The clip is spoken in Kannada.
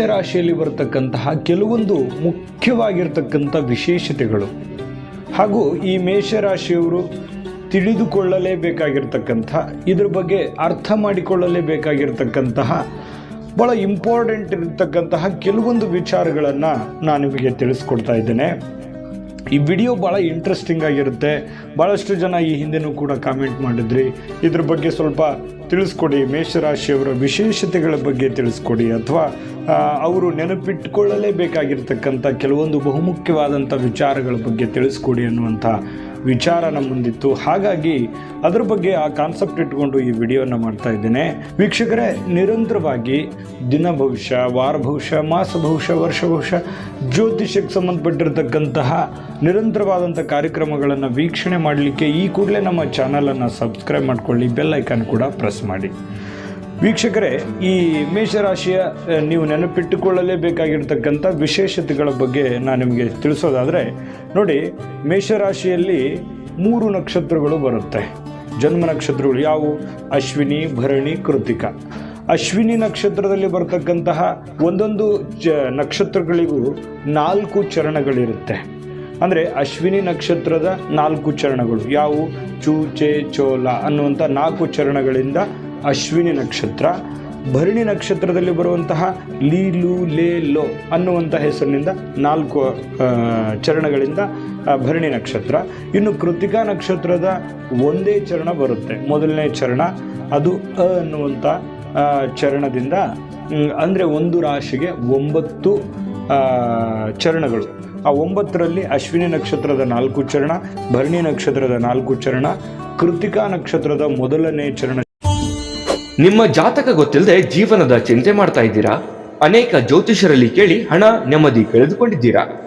ಮೇಷರಾಶಿಯಲ್ಲಿ ಬರತಕ್ಕಂತಹ ಕೆಲವೊಂದು ಮುಖ್ಯವಾಗಿರ್ತಕ್ಕಂಥ ವಿಶೇಷತೆಗಳು. ಹಾಗೂ ಈ ಮೇಷರಾಶಿಯವರು ತಿಳಿದುಕೊಳ್ಳಲೇಬೇಕಾಗಿರ್ತಕ್ಕಂಥ, ಇದ್ರ ಬಗ್ಗೆ ಅರ್ಥ ಮಾಡಿಕೊಳ್ಳಲೇಬೇಕಾಗಿರ್ತಕ್ಕಂತಹ ಭಾಳ ಇಂಪಾರ್ಟೆಂಟ್ ಇರತಕ್ಕಂತಹ ಕೆಲವೊಂದು ವಿಚಾರಗಳನ್ನು ನಾನು ನಿಮಗೆ ತಿಳಿಸ್ಕೊಡ್ತಾ ಇದ್ದೇನೆ. ಈ ವಿಡಿಯೋ ಭಾಳ ಇಂಟ್ರೆಸ್ಟಿಂಗ್ ಆಗಿರುತ್ತೆ. ಭಾಳಷ್ಟು ಜನ ಈ ಹಿಂದೆನೂ ಕೂಡ ಕಾಮೆಂಟ್ ಮಾಡಿದ್ರಿ. ಇದ್ರ ಬಗ್ಗೆ ಸ್ವಲ್ಪ ತಿಳಿಸ್ಕೊಡಿ. ಮೇಷರಾಶಿಯವರ ವಿಶೇಷತೆಗಳ ಬಗ್ಗೆ ತಿಳಿಸ್ಕೊಡಿ. ಅಥವಾ ಅವರು ನೆನಪಿಟ್ಕೊಳ್ಳಲೇಬೇಕಾಗಿರ್ತಕ್ಕಂಥ ಕೆಲವೊಂದು ಬಹುಮುಖ್ಯವಾದಂಥ ವಿಚಾರಗಳ ಬಗ್ಗೆ ತಿಳಿಸ್ಕೊಡಿ ಅನ್ನುವಂಥ ವಿಚಾರ ನಮ್ಮ ಹಾಗಾಗಿ ಅದ್ರ ಬಗ್ಗೆ ಆ ಕಾನ್ಸೆಪ್ಟ್ ಇಟ್ಕೊಂಡು ಈ ವಿಡಿಯೋನ ಮಾಡ್ತಾ ಇದ್ದೇನೆ. ವೀಕ್ಷಕರೇ, ನಿರಂತರವಾಗಿ ದಿನ ಭವಿಷ್ಯ, ವಾರ ಭವಿಷ್ಯ, ಮಾಸ ಭವಿಷ್ಯ, ವರ್ಷ ಭವಿಷ್ಯ ಜ್ಯೋತಿಷಕ್ಕೆ ಸಂಬಂಧಪಟ್ಟಿರತಕ್ಕಂತಹ ನಿರಂತರವಾದಂಥ ಕಾರ್ಯಕ್ರಮಗಳನ್ನು ವೀಕ್ಷಣೆ ಮಾಡಲಿಕ್ಕೆ ಈ ಕೂಡಲೇ ನಮ್ಮ ಚಾನಲನ್ನು ಸಬ್ಸ್ಕ್ರೈಬ್ ಮಾಡ್ಕೊಳ್ಳಿ ಬೆಲ್ ಐಕಾನ್ ಕೂಡ ಪ್ರೆಸ್ ಮಾಡಿ. ವೀಕ್ಷಕರೇ, ಈ ಮೇಷರಾಶಿಯ ನೀವು ನೆನಪಿಟ್ಟುಕೊಳ್ಳಲೇಬೇಕಾಗಿರ್ತಕ್ಕಂಥ ವಿಶೇಷತೆಗಳ ಬಗ್ಗೆ ನಾನು ನಿಮಗೆ ತಿಳಿಸೋದಾದರೆ, ನೋಡಿ, ಮೇಷರಾಶಿಯಲ್ಲಿ ಮೂರು ನಕ್ಷತ್ರಗಳು ಬರುತ್ತೆ. ಜನ್ಮ ನಕ್ಷತ್ರಗಳು ಯಾವುವು? ಅಶ್ವಿನಿ, ಭರಣಿ, ಕೃತಿಕ. ಅಶ್ವಿನಿ ನಕ್ಷತ್ರದಲ್ಲಿ ಬರತಕ್ಕಂತಹ ಒಂದೊಂದು ಚ ನಕ್ಷತ್ರಗಳಿಗೂ ನಾಲ್ಕು ಚರಣಗಳಿರುತ್ತೆ. ಅಂದರೆ, ಅಶ್ವಿನಿ ನಕ್ಷತ್ರದ ನಾಲ್ಕು ಚರಣಗಳು ಯಾವುವು? ಚೂಚೆ, ಚೋಲ ಅನ್ನುವಂಥ ನಾಲ್ಕು ಚರಣಗಳಿಂದ ಅಶ್ವಿನಿ ನಕ್ಷತ್ರ, ಭರಣಿ ನಕ್ಷತ್ರದಲ್ಲಿ ಬರುವಂತಹ ಲೀಲು ಲೇ, ಲೋ ಅನ್ನುವಂಥ ಹೆಸರಿನಿಂದ ನಾಲ್ಕು ಚರಣಗಳಿಂದ ಭರಣಿ ನಕ್ಷತ್ರ. ಇನ್ನು ಕೃತಿಕಾ ನಕ್ಷತ್ರದ ಒಂದೇ ಚರಣ ಬರುತ್ತೆ. ಮೊದಲನೇ ಚರಣ ಅದು ಅ ಅನ್ನುವಂಥ ಚರಣದಿಂದ ಅಂದರೆ ಒಂದು ರಾಶಿಗೆ ಒಂಬತ್ತು ಚರಣಗಳು. ಆ ಒಂಬತ್ತರಲ್ಲಿ ಅಶ್ವಿನಿ ನಕ್ಷತ್ರದ ನಾಲ್ಕು ಚರಣ, ಭರಣಿ ನಕ್ಷತ್ರದ ನಾಲ್ಕು ಚರಣ, ಕೃತಿಕಾ ನಕ್ಷತ್ರದ ಮೊದಲನೇ ಚರಣ ನಿಮ್ಮ ಜಾತಕ ಗೊತ್ತಿಲ್ಲದೆ ಜೀವನದ ಚಿಂತೆ ಮಾಡ್ತಾ ಇದ್ದೀರಾ? ಅನೇಕ ಜ್ಯೋತಿಷರಲ್ಲಿ ಕೇಳಿ ಹಣ ನೆಮ್ಮದಿ ಕಳೆದುಕೊಂಡಿದ್ದೀರಾ?